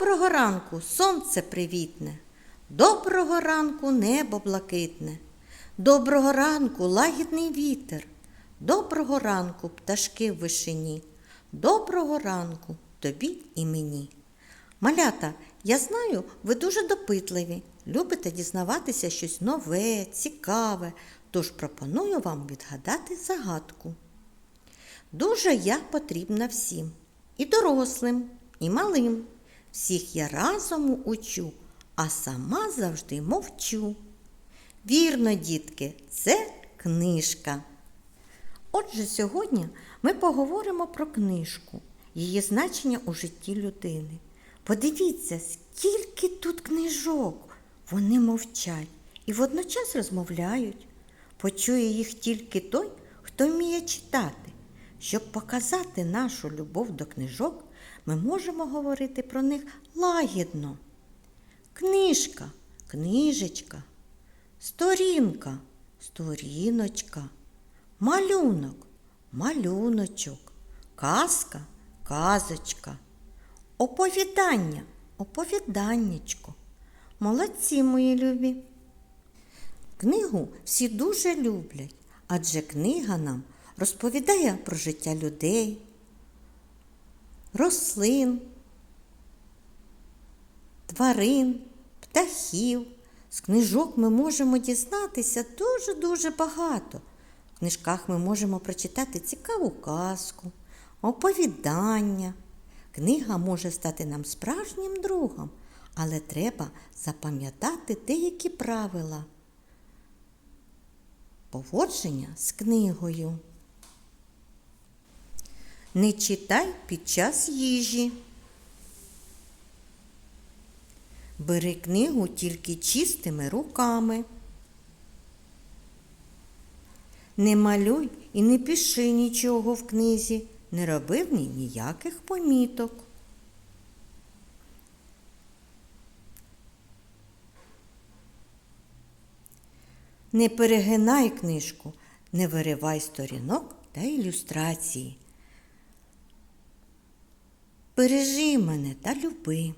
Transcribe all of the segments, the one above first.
Доброго ранку, сонце привітне, доброго ранку небо блакитне, доброго ранку лагідний вітер, доброго ранку пташки в вишині, доброго ранку тобі і мені. Малята, я знаю, ви дуже допитливі, любите дізнаватися щось нове, цікаве, тож пропоную вам відгадати загадку. Дуже я потрібна всім, і дорослим, і малим. Всіх я разом учу, а сама завжди мовчу. Вірно, дітки, це книжка. Отже, сьогодні ми поговоримо про книжку, її значення у житті людини. Подивіться, скільки тут книжок. Вони мовчать і водночас розмовляють. Почує їх тільки той, хто вміє читати. Щоб показати нашу любов до книжок, ми можемо говорити про них лагідно. Книжка, книжечка, сторінка, сторіночка, малюнок, малюночок, казка, казочка, оповідання, оповіданнячко. Молодці, мої любі. Книгу всі дуже люблять, адже книга нам розповідає про життя людей, рослин, тварин, птахів. З книжок ми можемо дізнатися дуже-дуже багато. В книжках ми можемо прочитати цікаву казку, оповідання. Книга може стати нам справжнім другом, але треба запам'ятати деякі правила поводження з книгою. Не читай під час їжі. Бери книгу тільки чистими руками. Не малюй і не пиши нічого в книзі, не роби в ній ніяких поміток. Не перегинай книжку, не виривай сторінок та ілюстрації. Бережи мене та люби.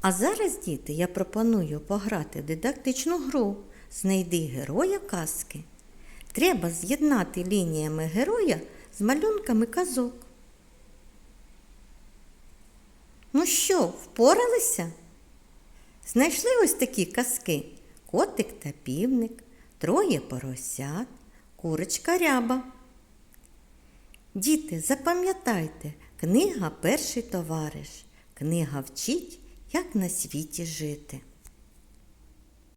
А зараз, діти, я пропоную пограти дидактичну гру Знайди героя казки. Треба з'єднати лініями героя з малюнками казок. Ну що, впоралися? Знайшли ось такі казки котик та півник, троє поросят, курочка ряба. Діти, запам'ятайте, книга перший товариш. Книга вчить, як на світі жити.